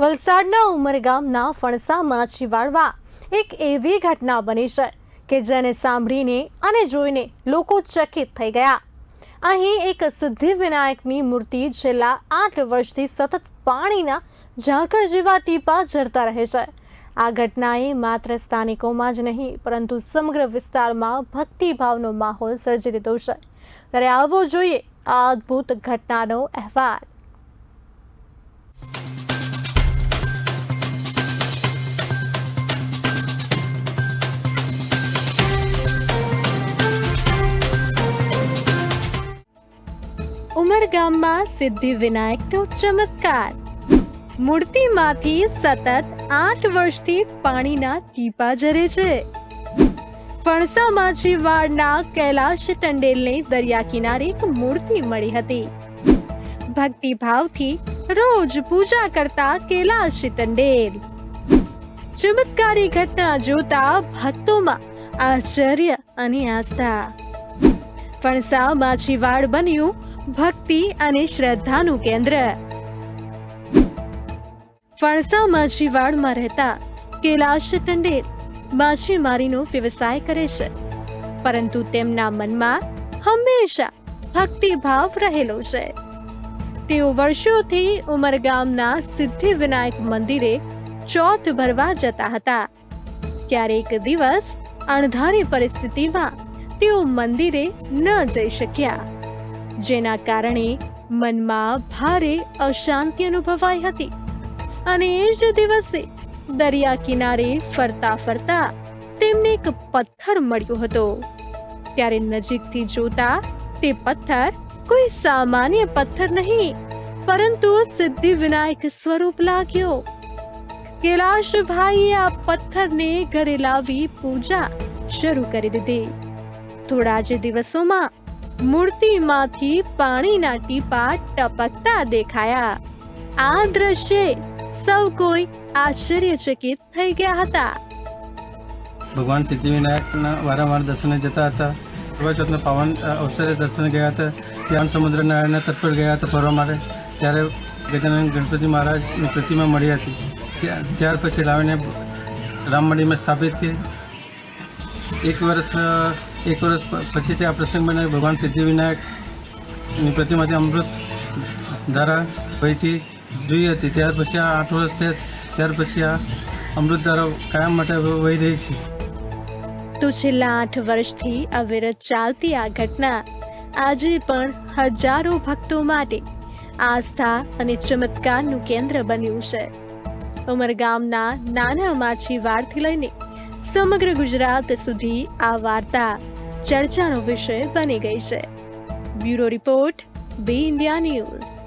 વલસાડના ઉમરગામના ફણસા માછીવાડમાં એક એવી ઘટના બની છે કે જેને સાંભળીને અને જોઈને લોકો ચકિત થઈ ગયા. અહીં એક સિદ્ધિવિનાયકની મૂર્તિ છેલ્લા આઠ વર્ષથી સતત પાણીના ઝાકળ જેવા ટીપા ઝરતા રહે છે. આ ઘટનાએ માત્ર સ્થાનિકોમાં જ નહીં, પરંતુ સમગ્ર વિસ્તારમાં ભક્તિભાવનો માહોલ સર્જી દીધો છે. ત્યારે આવવો જોઈએ આ અદ્ભુત ઘટનાનો અહેવાલ. ઉમરગામમાં સિદ્ધિ વિનાયકનો ચમત્કાર. મૂર્તિમાંથી સતત આઠ વર્ષથી પાણીના ટીપા જરે છે. ફણસા માછીવાડના કૈલાશ ટંડેલને દરિયા કિનારે એક મૂર્તિ મળી હતી. ભક્તિભાવથી રોજ પૂજા કરતા કૈલાશ ટંડેલ. ચમત્કારી ઘટના જોતા ભક્તોમાં આશ્ચર્ય અને આસ્થા. ફણસા માછીવાડ બન્યું ભક્તિ અને શ્રદ્ધાનું કેન્દ્ર. ફણસા માછીવાડમાં રહેતા કૈલાશ ટંડેલ માછીમારીનો વ્યવસાય કરે છે. પરંતુ તેમના મનમાં હંમેશા ભક્તિભાવ રહેલો છે. તેઓ વર્ષોથી ઉમરગામના સિદ્ધિ વિનાયક મંદિરે ચોથ ભરવા જતા હતા. ક્યારેક દિવસ અણધારી પરિસ્થિતિમાં તેઓ મંદિરે ન જઈ શક્યા. જેના કારણે મનમાં ભારે અશાંતિ અનુભવાઈ હતી. અને એ જ દિવસે દરિયા કિનારે ફરતા ફરતા તેમને એક પથ્થર મળ્યો હતો. ત્યારે નજીકથી જોતા તે પથ્થર કોઈ સામાન્ય પથ્થર નહીં, પરંતુ સિદ્ધિ વિનાયક સ્વરૂપ લાગ્યો. કૈલાશભાઈએ આ પથ્થરને ઘરે લાવી પૂજા શરૂ કરી દીધી. થોડા જ દિવસોમાં મૂર્તિમાંથી પાણીના ટીપા ટપકતા દેખાયા. આ દ્રશ્ય સૌ કોઈ આશ્ચર્યચકિત થઈ ગયા હતા. ભગવાન સિદ્ધિવિનાયકના વારંવાર દર્શને જતા હતા. પ્રભા ચોથના પાવન અવસરે દર્શન ગયા હતા. ત્યાં સમુદ્ર નારાયણના તટ ગયા હતા ફરવા માટે. ત્યારે ગજાનંદ ગણપતિ મહારાજની પ્રતિમા મળી હતી. ત્યાર પછી લાવીને રામ સ્થાપિત કરી એક વર્ષ એક વર્ષ પછી તે આ પ્રસંગ મને ભગવાન સિદ્ધિવિનાયકની પ્રતિમાથી અમૃત ધારા ભયથી જોઈ હતી. ત્યાર પછી આ આઠ વર્ષ થયા, ત્યાર પછી આ અમૃત ધારા કાયમ માટે વહી રહી છે. તો છેલ્લા આઠ વર્ષથી અવિરત ચાલતી આ ઘટના આજે પણ હજારો ભક્તો માટે આસ્થા અને ચમત્કારનું કેન્દ્ર બન્યું છે. ઉમરગામના નાના માછીવાડથી લઈને સમગ્ર ગુજરાત સુધી આ વાર્તા ચર્ચાનો વિષય બની ગઈ છે. Bureau report, B India news.